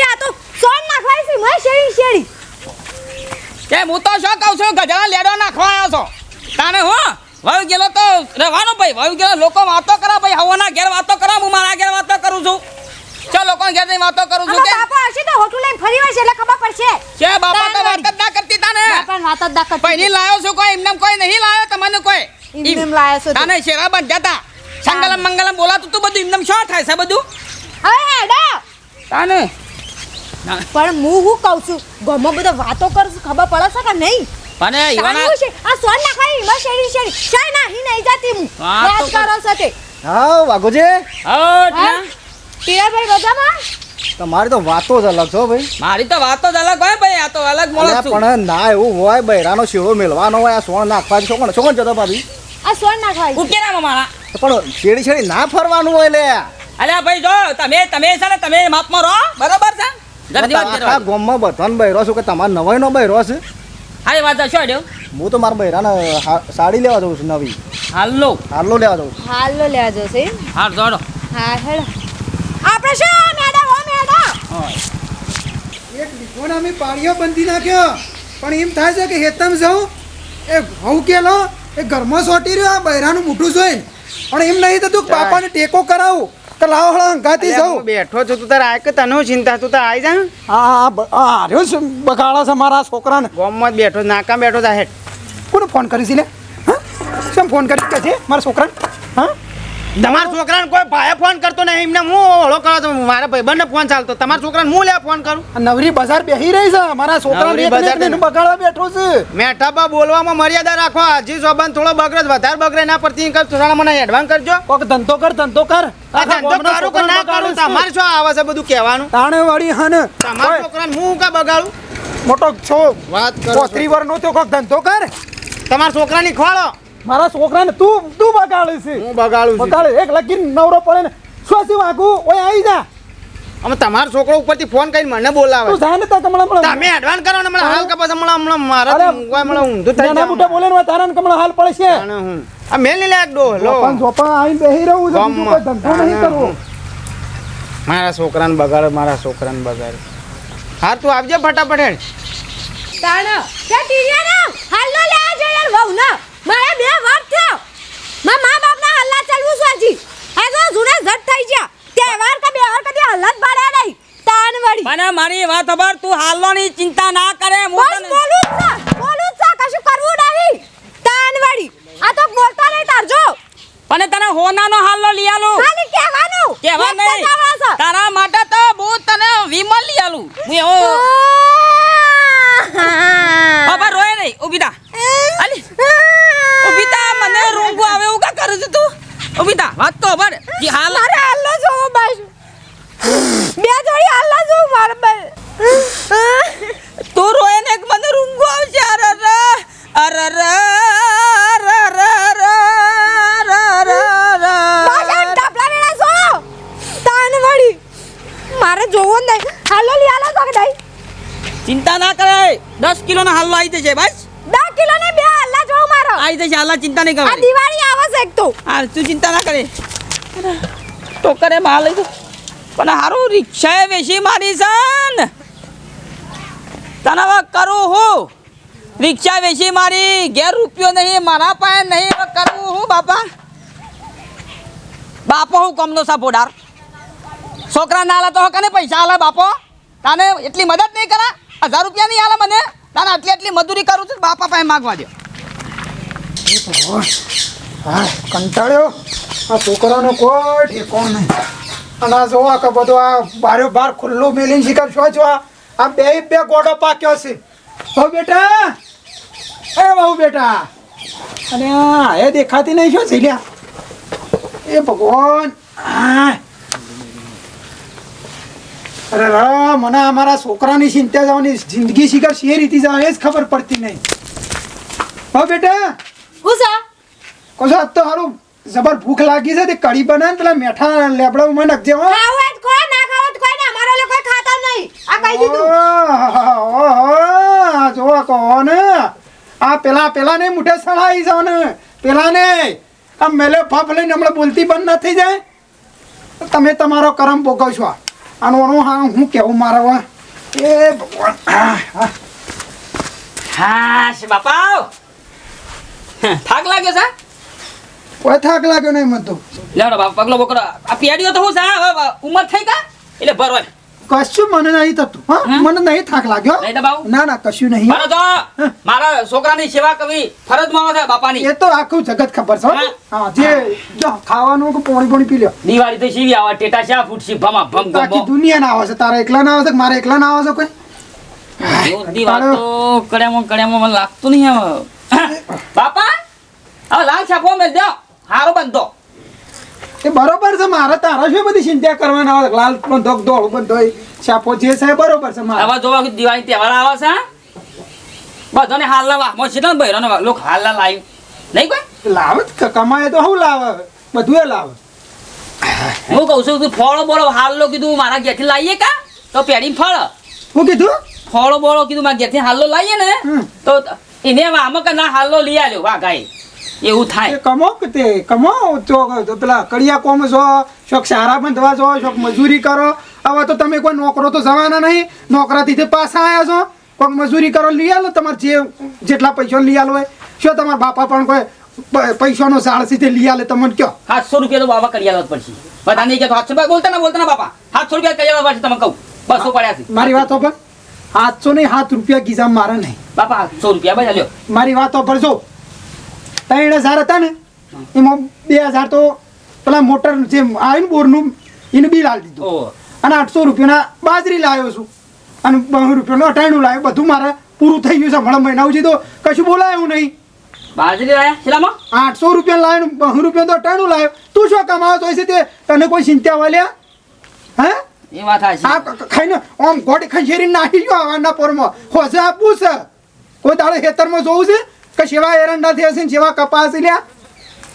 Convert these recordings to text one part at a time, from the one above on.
શેરી આ તો સોન નાખવાય છે મય શેરી શેરી. કે હું તો શું કહું છું ગધેડા લેડો નાખવા આવ્યો છો. તાને હું વહુ ગેલો તો રહેવાનો ભાઈ વહુ ગેલો લોકો વાતો કરે ભાઈ હવાના ઘેર વાતો કરે હું મારા ઘેર વાતો કરું છું. ચાલ લોકો ઘેર જઈને વાતો કરું છું કે? બાપા હશે તો હોટલ લઈને ફરી વળશે એટલે ખબર પડશે. કે બાપા તો વાત જ ના કરતી તાને. બાપા વાત જ દાખલ પહેલી લાયો છું કોઈ એમને કોઈ નહીં લાયો તમને કોઈ. એમને એમ લાયો છું તાને શેરા બંધાતા સંગલમ મંગલમ બોલાતું તું બધું એમને શું થાય છે બધું? હવે હેડો. તાને પણ હું હું કહું છું ગમો બધો વાતો કરશું ખબર પડે છે કે નહીં? અને ઈવાના છે? આ સોન નાખવાય એમાં શેરી શેરી. ના હી નહીં જાતી હું. વાત કરો છો હા હટ હા? ના. ટીરાભાઈ મજામાં? તમારી તો વાતો જ અલગ છો ભાઈ. મારી તો વાતો જ અલગ હોય ભાઈ આ તો અલગ મળે પણ ના એવું હોય બૈરાનો શેડો મેળવાનો હોય આ સોણ નાખવા છો કોણ છો કોણ જતો ભાભી. આ સોન નાખવાય છે. ઉકેરામાં મારા પણ શેડી શેડી ના ફરવાનું હોય લે. અલ્યા ભાઈ જો તમે તમે છે ને તમે માપમાં રહો બરોબર છે? આખા ગામમાં બધાને બૈરો છું કે તમારે નવાઈ નો બૈરો છે હારી વાત છે આડ્યો હું તો મારા બૈરાને સાડી લેવા જઉં છું નવી. હાલો. હાલો લેવા જઉં છું. હાલો લેવા જશે છે. હાર જોડો હા હેડો. આપણે શું મેડમ? ઓ મેડમ. એક ડીકોને અમે પાળીઓ બંધી નાખ્યો. પણ એમ થાય છે કે હેતમ જાઉં? એ ઘઉં કેલો એ ઘરમાં સોટી રહ્યો આ બૈરાનું મોઢું જોઈને. પણ એમ નહીં થતું પાપાને બાપાને ટેકો કરાવું. કે લાવો હળો અલ્યા, જાઉં બેઠો છું તું તાર આય કે તને ચિંતા તું તાર આઈ જા. હા હા હાર્યો છે બગાડા છે મારા છોકરાને. ગોમમાં જ બેઠો નાકા બેઠો તા હેઠ. કોને ફોન કરી લે? હા? કેમ ફોન કરી કે છે મારા છોકરાને? હા? તમારા છોકરાને કોઈ ભાઈ ફોન કરતો નહીં એમને હું ઓળો કરો તો મારા ભાઈબંધને ફોન ચાલતો. તમારા છોકરાને હું લે ફોન કરું? નવરી બજાર બેહી રહી છે. મારા છોકરાને બગાડવા બેઠો છે. મેઠાબા બોલવામાં મર્યાદા રાખો. હજી સોબાન થોડો બગડે વધારે બગડે ના પરથી કર થોડા મને એડવાન્સ કરજો. કોક ધંધો કર ધંધો કર. ધંધો કરું કે ના કરું? તમારે શું આવે છે બધું કહેવાનું? તાણે વાળી હન. તમારા છોકરાને હું કા બગાડું? મોટો છો. વાત કરો સ્ત્રી વાર નો તો કોક ધંધો કર. તમારા છોકરાની ખવાડો મારા છોકરાને તું તું બગાડે છે. હું બગાડું છું. બગાડે. એક લગીન નવરો પડે ને. શું શું વાગું ઓય આવી જા. અમે તમારો છોકરો ઉપરથી ફોન કરીને મને બોલાવે. તું જાને તો કમળા મળે તમે એડવાન્સ કરો ને હમણાં હાલ કપાસ હમણાં હમણાં મારા તો ઊંઘવાય મને ઊંધું થઈ મોટા બોલે ને તારા કમળા હાલ પડે છે. આ મેલ લે એક ડો લો. પણ જોપા આઈને બેહી રહું છું. બીજું કોઈ ધંધો નહીં કરવો. મારા છોકરાને બગાડે મારા છોકરાને બગાડે. હા તું આવજે ફટાફટ હેડ. તાણ તે ટીરિયાનો લે આ જયર વહુ ના મારે બે વાર થયો. મા મા બાપના હલ્લા ચાલવું છે હજી. આ તો જૂને જટ થઈ ગયા. તહેવાર કે બે વાર કદી હલ્લા ભરે નહીં. તાન વળી. મને મારી વાત ખબર તું હાલવાની ચિંતા ના કરે હું તને- બોલું છે બોલું છે કશું કરવું નહીં. તાન વળી. આ તો બોલતા નહીં તારજો પણ તને હોનાનો હાલો લઈ આલું. ખાલી કહેવાનું. કહેવા નહીં. તારા માટે તો બહુ તને વિમલ લઈ આલું. હું એવો બાબા રોય નહીં ઊભી થા અલી ઊભી થા મને રૂંગું આવે એવું કા કરું છું તું ઊભી થા વાત તો ખબર જે હાલ. મારે હલ્લો જોવો બસ બે જોડી હલ્લા જોવું મારે બસ તું રોય ને એક મને રૂંગો આવશે અર અર અર અર અરે આ વેળા જો તાન વળી. મારે જોવો ને હાલો લી હાલો તો કે ચિંતા ના કરે. દસ કિલો નો હાલો આવી જશે બસ. 10 કિલો ને બે હલ્લા જો મારો. આવી જશે હાલા ચિંતા નહીં આ કરવાની દિવાળી આવે તો. હા તું ચિંતા ના કરે. ટોકરે બહાર લઈ. પણ હારું રિક્ષાએ વેસી મારી સન. તને હવે કરું હું. રિક્ષા બેસી મારી. ઘેર રૂપિયો નહીં મારા પાસે નહીં હવે કરવું હું બાપા. બાપો હું કમનો સપોર્ટર છોકરા ના આલે તો કને પૈસા આલે બાપો? તાને એટલી મદદ નહીં કરા? હજાર રૂપિયા નહીં આલે મને? તાને આટલી આટલી મજૂરી કરું છું બાપા પાસે માગવા દે હા, કંટાળ્યો? આ છોકરાનો કોઈ ઠેકોણ નહીં. અને આ જોવા કે બધું આ બારે બાર ખુલ્લું મેલીને શિકાર છો છો આ? બે બે ગોડો પાક્યો છે. હો બેટા! એ બહુ બેટા! અને આ, એ દેખાતી નહીં શું ઝીલ્યા? એ ભગવાન! આ. અરે રા મને અમારા છોકરાની ચિંતા જવાની જિંદગી શિકાર શી રીતે જાવ એ જ ખબર પડતી નહીં. હો બેટા! હું છે કોસો આજ તો હારું જબર ભૂખ લાગી છે તે કઢી બનાવે ને પેલા મેઠા લેબડા માં નાખજે હો ખાવું કોઈ ના ખાવું તો કોઈ ના અમારો લોકો ખાતા નહીં. આ કહી દીધું. ઓહો, જો કહો ને. આ પેલા પેલા ને મુઠે સળાઈ જાવ ને. પેલા ને આ મેલે ફફ લઈને હમણાં બોલતી બંધ નથી જાય. તમે તમારો કરમ ભોગવશો. આનો આનો હા હું કેવું મારો વા એ ભગવાન. હા બાપા. થાક લાગ્યો છે? કોઈ થાક લાગ્યો નહીં મને તો. લેવડો બાપ પગલો બકડો. આ પેડીઓ તો હું સા ઉમર થઈ કા એટલે ભરવાય કશું મને નહીં થતું હા? મને નહીં થાક લાગ્યો. નહીં દબાવું? ના ના કશું નહીં. મારો તો. મારા છોકરાની સેવા કરવી ફરજમાં છે બાપાની. એ તો આખું જગત ખબર છે હા. જે જો ખાવાનું કે પોણી પોણી પી લ્યો. દિવાળી તો સીવી આવે ટેટા શા ફૂટશી? ભમા ભમ બાકી દુનિયા ના આવે છે તારા એકલા ના આવે છે મારે એકલા ના આવે છે કોઈ? દિવાળ તો કડેમો કડેમો મને લાગતું નહીં હવે. બાપા હવે લાલ છાપો મેં દો? હારો બંધો એ બરોબર છે મારે તારા શું બધી ચિંતા કરવાના આવે લાલ બંધો દોડ બંધો છાપો જે છે બરોબર છે મારે. હવે જોવા દિવાળી તહેવાર આવે છે બધાને હાલ લાવવા મો છે ને ભાઈ લોકો હાલના લાવી નહીં કોઈ? લાવે કમાય તો હું લાવે બધું એ લાવે. હું કહું છું તું ફળો બોળો લો કીધું મારા ઘેરથી લાવીએ કા? તો પેડી ફળ. હું કીધું? ફળો બોળો કીધું મારા ઘેરથી લો લાવીએ ને. તો એને આમાં કે ના હાલો લઈ આવ્યો વાઘાએ એવું થાય. કમો કે તે કમો? તો પેલા કડિયા કોમ છો શોખ સારા બંધવા છો શોખ મજૂરી કરો. હવે તો તમે કોઈ નોકરો તો જવાના નહીં. નોકરાથી તે પાછા આવ્યા છો. કોઈક મજૂરી કરો લઈ આલો તમારે જે જેટલા પૈસા લઈ આલો હોય. શું તમારા બાપા પણ કોઈ પૈસાનો ઝાડ સીધે લઈ આલે તમને કયો? સાતસો રૂપિયા તો બાબા કરી આલવા પડશે. બધા નહીં કહેતો સાતસો રૂપિયા બોલતા ના બોલતા ના બાપા. સાતસો રૂપિયા કરી આલવા પડશે તમે કહું. બસો પડ્યા છે. મારી વાતો પર? સાતસો નહીં સાત રૂપિયા ગીઝા મારે નહીં. બાપા સાતસો રૂપિયા બસ લ્યો. મારી વાતો પર જો. ત્રણ હજાર હતા ને એમાં બે હજાર તો પેલા મોટર જે આવ્યું ને બોરનું એનું બિલ આલી દીધું. અને આઠસો રૂપિયાના બાજરી લાવ્યો છું. અને બહુ રૂપિયાનું અટાણું લાવ્યો બધું મારે પૂરું થઈ ગયું છે હમણાં મહિના સુધી તો કશું બોલાયું નહીં. બાજરી લાયા? શેલામાં આઠસો રૂપિયા લાવ્યો બહુ રૂપિયા તો અટાણું લાવ્યો તું શું કમાવો તો છે તે તને કોઈ ચિંતા વાલ્યા હે? એ વાત આ ખાઈને આમ ગોળી ખંજેરી નાખી ગયો આવાના પોરમાં. હોજે આપવું છે કોઈ દાડે ખેતરમાં જોવું છે? કે સેવા એરંડા થયા છે સેવા કપાસ લ્યા?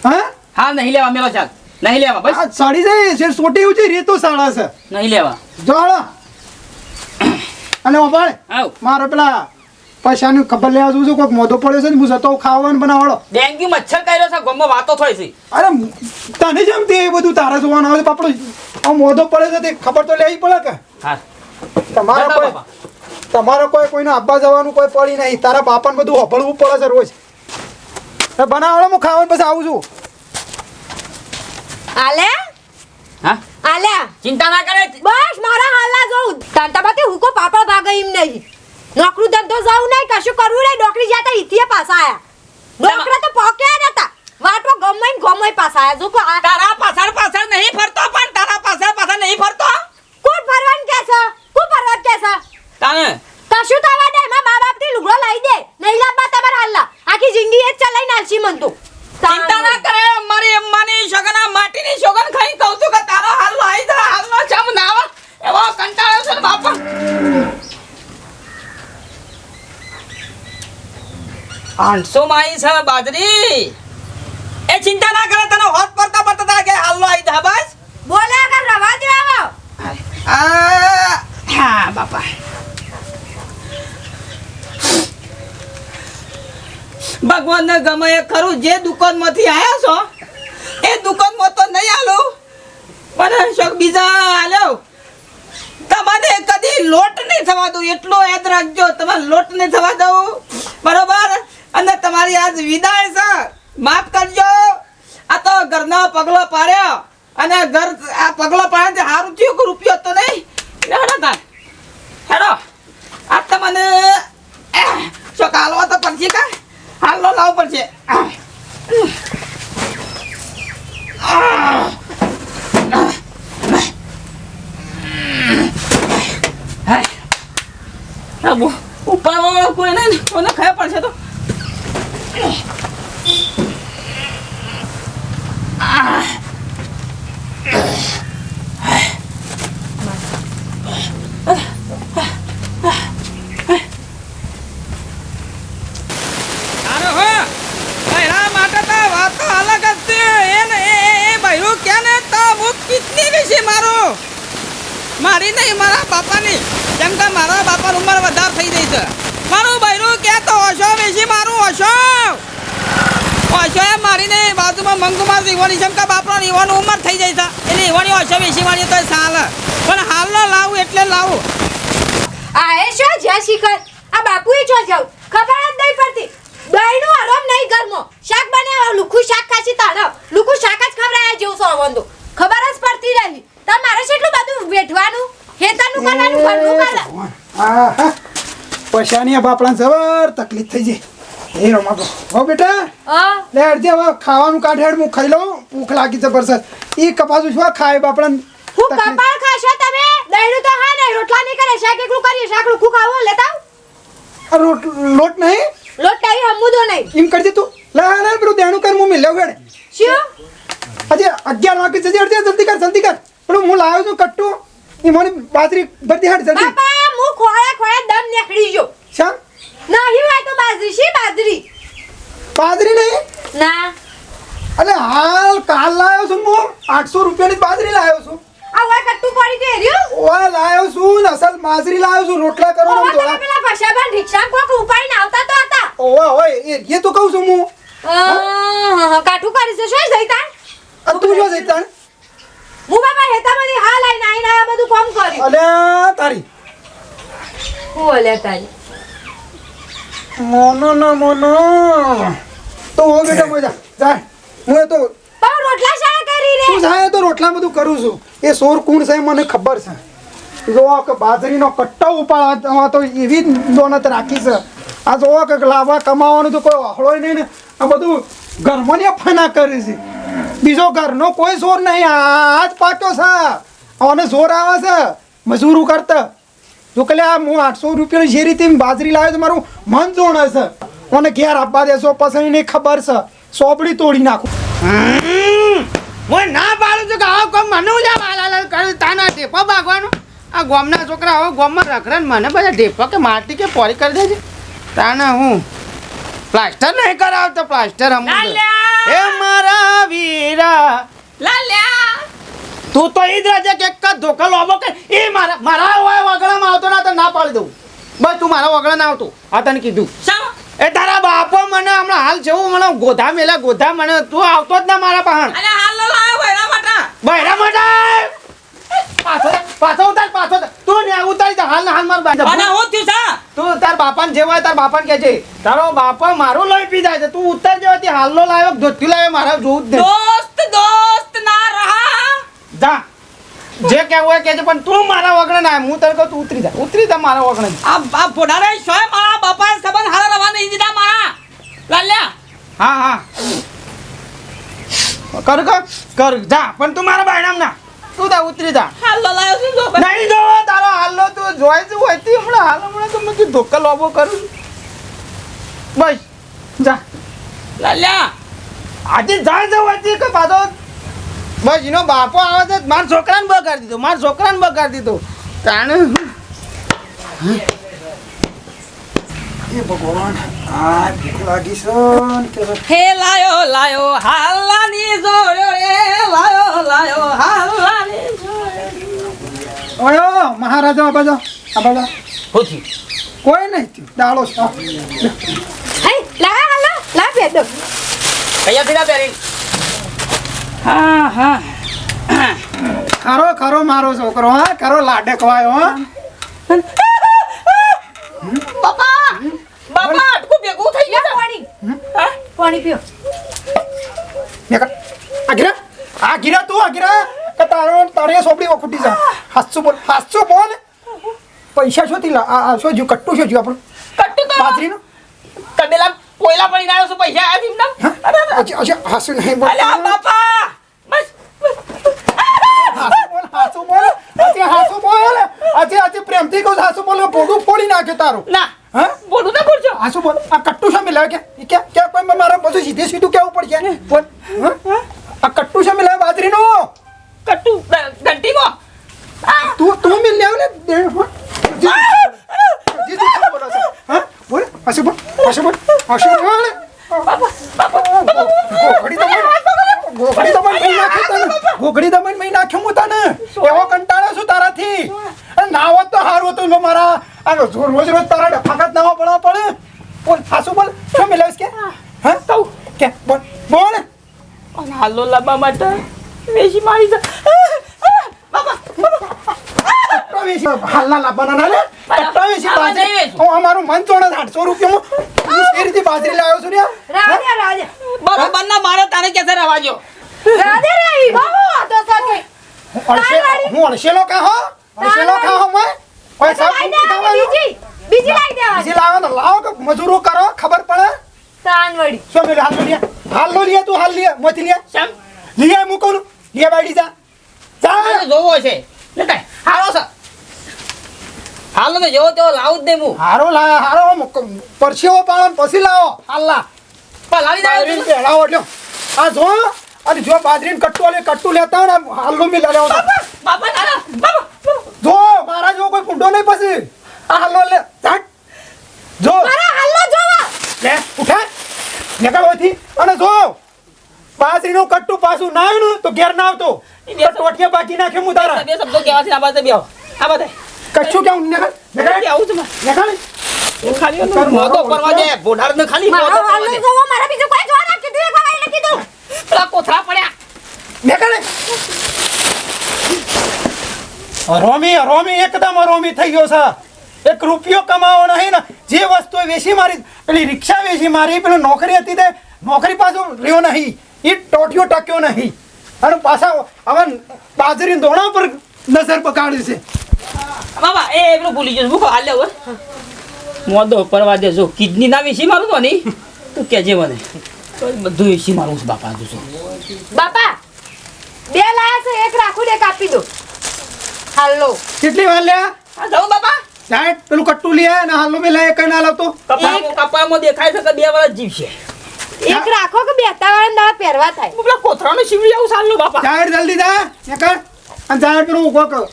હા? હા નહીં લેવા મેલો ચાલ. નહીં લેવા બસ. સાડી જાય છે સોટી ઉચી રીતો સાડા છે. નહીં લેવા. જોડો અને ઓભાળ આવ. મારે પેલા પૈસાની ખબર લેવા જવું છું કોઈક મોઢો પડ્યો છે ને હું જતો ખાવાનું બનાવાડો ડેન્ગ્યુ મચ્છર કર્યો છે ગમો વાતો થઈ છે. અરે તને જેમ તે એ બધું તારે જોવાનું આવે છે પાપડો મોઢો પડે છે તે ખબર તો લેવી પડે કે? હા. તમારો. તમારે કોઈ કોઈને આબા જવાનું કોઈ પડી નહીં. તારા બાપાને બધું હભળવું પડે છે રોજ. બનાવડે હું ખાવાનું પછી આવું છું. આલે? હા? આલ્યા ચિંતા ના કરે. બસ મારા હાલના જોઉં. તાંતામાંથી હુકો પાપડ ભાગે એમ નહીં. નોકરી ધંધો જાવું નહીં કશું કરવું નહીં. નોકરી જાતા ઈથીએ પાછા આયા. નોકરા તો પોક્યા નતા વાટો ગમે ને ગમે પાછા આયા. જો આ તારા પાછળ પાછળ નહીં ફરતો પણ તારા પાછળ પાછળ નહીં ફરતો? કોણ ફરવાન કે છે? કોણ ફરવાન કે છે? તાને કશું થવા દે એમાં મા બાપથી લુગડો લઈ દે નહીં લાવવા તમારા હાલના આખી જિંદગી એ જ ચલાઈ નાલશી મન તો ચિંતા ના કરે અમારી અમ્માની શોગના માટીની શોગન ખાઈ કહું છું કે તારો હાલ આવી જા હાલનો ચમ નાવ. એવો કંટાળો છે બાપા. આઠસો માઈ છે બાજરી. એ ચિંતા ના કરે તને હોત પડતા પડતા તારે કે હાલનો આવી જા બસ. બોલે અગર રવા દે આ હા બાપા. ભગવાનને ગમે એ ખરું, જે દુકાનમાંથી આવ્યા છો, એ દુકાનમાં તો નહીં આલું. પણ શોખ બીજા આલ્યો તમારે કદી લોટ નહીં થવા દઉં, એટલો યાદ રાખજો. તમારે લોટ નહીં થવા દઉં. બરોબર? અને તમારી આજ વિદાય છે. માફ કરજો. આ તો ઘરનો પગલો પાડ્યો. અને ઘર, આ પગલો પાડે સારું થયું રૂપિયો તો નહીં? હેડો તાર હેડો આ તમને શું હાલવા તો પડશે કા હાલો લાવવું પડશે ઉપર કોઈ નહીં ને કોને ખાયા પડશે તો અરે હો બૈરા માટે તો વાતો અલગ જ છે એને એ એ એ બૈરું કે ને તો હું છે મારો. મારી નહીં, મારા બાપાની. કેમ કે મારા બાપાની ઉંમર વધારે થઈ ગઈ છે. મારું બૈરું કે તો ઓછો વિશે મારું, ઓછો. ઓછો એ મારીને બાજુમાં મંગુમાર દીવાની, જેમ કે બાપરો દીવાની ઉંમર થઈ જાય છે. એટલે ઈવાની ઓછો વેસી મારી તો સાલ. પણ હાલનો લાવું એટલે લાવું. આ એ શું, જ્યાં શીખર આ બાપુએ છો જાવ. ખબર જ નહીં પડતી. દહીંનું આરામ નહીં ઘરમાં શાક બને, લુખું શાક ખાસી તાળો લુખું શાક જ ખવડાયા જેવું સો વંદો ખબર જ પડતી રહી તમારે કેટલું બધું વેઠવાનું હેતરનું કરવાનું ઘરનું કરે હા હા પૈસાની આ બાપડાને જબર તકલીફ થઈ જાય. એ રમા હો બેટા. હા? લે અડજે હવે ખાવાનું કાઢ હું ખાઈ લઉં. ભૂખ લાગી જબરજસ્ત. ઈ કપાસું શું ખાય બાપડાને? હું. કપાળ ખાશો તમે? દહીંનું તો હા નહીં રોટલા નહીં કરે. શાક એકલું કરીએ શાક લુખું ખાવું લેતા. આ લોટ નહીં? લોટ કઈ હમુદો નહીં. એમ કરજે તું. લે લે પેલું દેણું કર હું મિલ્યો હેડ શું? આજે અગિયાર વાગે જજે જલ્દી કર જલ્દી કર. પેલું હું લાવ્યો છું કટ્ટું. એ મને બાજરી ભરતી હેડ જલ્દી. હું ખોળે ખોળે દમ નીકળી ગયો. શામ નહીં હોય તો બાજરી શી બાજરી? બાજરી નહીં? ના. અલે હાલ કાલ લાવ્યો છું હું. આઠસો રૂપિયાની બાજરી લાવ્યો છું. આ હોય કટ્ટું પડી તો હેર્યું ઓય લાવ્યો છું ને અસલ બાજરી લાવ્યો છું. રોટલા કરવાનો તમે થોડા પેલા પશાબાન રિક્ષા કોક ઉપાડીને આવતા તો હતા. ઓય ઓય એ તો કહું છું હું. કાઠું કરી છે શું જઈતા આ તું જો જઈતાણ હું બાપા હેતામાંથી હાલ આઈને આઈને આ બધું કામ કર્યું. અલે તારી. હું ઓલે તારી મોનો ના મોનો તો હો બેટા મજા જાય હું તો પણ રોટલા શાળા કરી રે. તું જાય તો રોટલા બધું કરું છું. એ સોર કુણ છે મને ખબર છે. જો કે બાજરીનો કટ્ટો ઉપાડવા તો એવી જ દોનત રાખી છે. આ જો કે લાવવા કમાવાનું તો કોઈ હળોય નહીં ને. આ બધું ઘરમાં ને ફના કરી છે. બીજો ઘરનો કોઈ સોર નહીં. આ જ પાક્યો છે. અને સોર આવે છે. મજૂરું કરતા. જો કે આ હું આઠસો રૂપિયાની જે રીતે બાજરી લાવ્યો તો મારું મન જોણે છે. મને ઘેર આપવા દેશો પછી નહીં ખબર છે. સોપડી તોડી નાખું. હું ના પાડું છું કે આવો કોમ મને ઉલ્યા માલાલાલ કરે તાના ઢેપો ભાગવાનું આ ગોમના છોકરા હવે ગોમમાં રખડે ને મને બધા ઢેપો કે માટી કે પોરી કરી દેજે. તાના હું? પ્લાસ્ટર નહીં કરાવતો પ્લાસ્ટર હમ એ મારા વીરા. લાલ્યા. તું તો એ જ રહેજે કે ધોકા લોબો કે એ મારા મારા વગડામાં આવતો ના તો ના પાડી દઉં. બસ તું મારા વગડા ના આવતો આ તને કીધું. એ તારા બાપો મને હમણાં હાલ જેવું મને ગોધા મેલા ગોધા મને તું આવતો જ ના મારા પાહણ. માટા. બૈરા મોટા! પાછો પાછો ઉતાર પાછો તું. ને ઉતારી હાલ ને હાલ માર બાજુ. અને હું થયું છે તું તાર બાપાને જે હોય તાર બાપાને કહે છે તારો બાપા મારું લોહી પી જાય છે. તું ઉતાર હાલ હાલનો લાવ્યો ધોતી લાવ્યો મારા જોવું જ નહીં દોસ્ત દોસ્ત ના જા. જે કહેવું હોય કે પણ તું મારા વગણે ના. હું તને કહું તું ઉતરી જા. ઉતરી જા મારા વગણે. આ આ ફોડારે શોય મારા બાપા સબન હારા રવા નહીં દીધા મારા. લાલ્યા. હા હા. કર કર કર. જા પણ તું મારા બાયણામ ના. તું તા ઉતરી જા. હાલો લાયો છું જો. નહીં જો તારો હાલો તું જોઈ છું હોય તી હમણાં હાલો હમણાં તો મેં ધોકા લોબો કરું બસ જા. લાલ્યા. આજે જાય જવું હતી કે પાછો બસ એનો બાપો આવે તો મારા છોકરાને બગાડી દીધો મારા છોકરાને બગાડી દીધો. તાણે એ ભગવાન આ ભૂખ લાગી છે હે લાયો લાયો હાલાની જોયો રે લાયો લાયો હાલાની જોયો ઓયો મહારાજા આ બાજુ આ બાજુ. હોથી. કોઈ નહીં થયું ડાળો છે. હે લા હાલો લા બે કયા ફીરા પહેરી? હા હા. ખરો ખરો મારો છોકરો હા ખરો લાડકવાયો હા. બાપા બાપા આટકું ભેગું થઈ લે ગયું પાણી. હા? પાણી પીઓ. મેં આગીરા આગીરા તું આગીરા કે તારો તારી સોપડી વખુટી જા. હાસુ બોલ હાસુ બોલ. પૈસા શું થી આ શું જો કટ્ટુ શું જો આપણું? કટ્ટુ તો બાજરીનું? કબેલા કોયલા પડી આવ્યો છું પૈસા આ જીમના અચ્છા અચ્છા હાસુ નહીં બોલ. બાપા બસ હાસુ બોલ હાસુ બોલ આજે બોલ આજે આજે પ્રેમથી કહું હાસુ બોલ ભોગું ફોડી નાખ્યો તારું. ના. હા? બોલું ના બોલજો. હાસુ બોલ. આ કટ્ટુ સામે મિલાવે કે કે કે કોઈ મારા બધું સીધે સીધું કેવું પડશે? બોલ. આ કટ્ટુ શા મિલાવે બાજરીનું? કટ્ટુ ઘંટીમાં તું તું મિલ લાવ ને બોલો? હા? બોલ. હાસુ બોલ. હાસુ બોલ. હાસુ બોલ. ગોખડી તો ગોખડી તો મને મહી નાખ્યો તને. ગોખડી તો મહી નાખ્યો હું તને એવો કંટાળો છું તારાથી. નાવો ના હોત તો સારું હતું ને મારા. આ રોજ રોજ તારા ડફાકત નાવા પડવા પડે. બોલ હાસુ બોલ. શું મિલાવીશ કે? હા. તો કે બોલ લાવવા માટે વેશી મારી જા હાલના લાવવાના ના લે. પ્રવેશી. હું અમારું મન ચોણે આઠસો રૂપિયામાં હું રીતે બાજરી લાવ્યો છું ને રાજા દે રાવા ના મારે તારે ક્યાં રવા જો રાવા દે રે ઈ બહુ તો સાથે. હું અળશે હું કા હો? અળશેલો કા હો મેં પૈસા બીજી બીજી લાવી દે બીજી લાવો તો લાવો કે મજૂરો કરો ખબર પડે? તાન વળી શું મેં હાલ લો લે હાલ લો લે તું હાલ લે મોતી લે શેમ લે મૂકો નું લે બાડી જા. જા. જોવો છે. કાંઈ હારો છે હાલો તો જેવો તેવો લાવું જ નહીં હું. હારો લા હારો. પરસેવો પાડો ને પછી લાવો. હાલા પણ લાવી બાજરીને દે પહેરાવો એટલે આ જો અને જો બાજરીને કટ્ટુ લે કટ્ટુ લેતા ને હાલો મી લેવો બાપા ના બાપા જો મારા જો કોઈ ફૂંડો નહીં પછી. આ હાલો લે ઝટ જો. મારા હાલો જોવા લે ઉઠા. નીકળ હોયથી અને જો બાજરીનું કટ્ટુ પાછું ના આવ્યું તો ઘેર ના આવતો. ટોટિયા બાકી નાખે હું તારા. બે શબ્દો કહેવા છે આ બાજુ બે આવો. આ બાજુ કચ્છું કેવું? નીકળ નીકળ. આવું છું નીકળ. ખાલી મોઢો કરવા દે બોઢારને ખાલી મોઢો પરવા દે જોવા મારા બીજું કોઈ જોવા ના કીધું એક વાર કીધું. પેલા કોથળા પડ્યા. નીકળ. રોમી રોમી એકદમ રોમી થઈ ગયો છે. એક રૂપિયો કમાવો નહીં ને જે વસ્તુ વેચી મારી પેલી રિક્ષા વેચી મારી પેલી નોકરી હતી તે નોકરી પાછું રહ્યો નહીં. એ ટોટિયો ટક્યો નહીં. અને પાછા હવે બાજરી દોણા પર નજર પકાડી છે. બાબા એ પેલું ભૂલી ગયો ભૂખો હાલ હવે મોઢો પડવા દે જો કિડની ના વેચી મારું તો નહીં? તું કેજે મને. બધું વેચી મારું છું બાપા તું બાપા બે લાયા છે એક રાખું ને એક આપી દો હાલો કેટલી વાર લ્યા? હા જાઉં બાપા. સાહેબ પેલું કટ્ટુ લે ને હાલો મેં લાય કઈ ના લાવતો. કપાળમાં દેખાય છે કે બે વર્ષ જીવશે એક રાખો કે બેતા વાળા દાડા પહેરવા થાય. હું પેલા કોથળાનું સીવી આવું સાલનું બાપા. જાહેર જલ્દી જા નીકળ અને જાહેર પેલું ઊભો અ,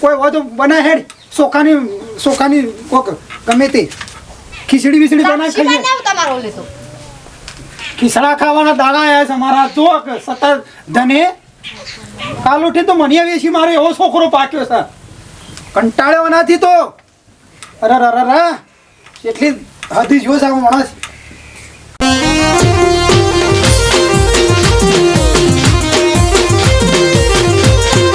કોઈ હોય તો બનાય હેડ. સોખાની સોખાની કોક ગમે તે ખીચડી બીચડી બનાવી ખાઈએ. તમારો લેતો ખીચડા ખાવાના દાડા આવ્યા છે મારા. જો સતત ધને કાલ ઉઠી તો મને વેચી મારે એવો છોકરો પાક્યો છે. કંટાળ્યો નથી તો. અરે અરે રે એટલી હદી જો છે માણસ.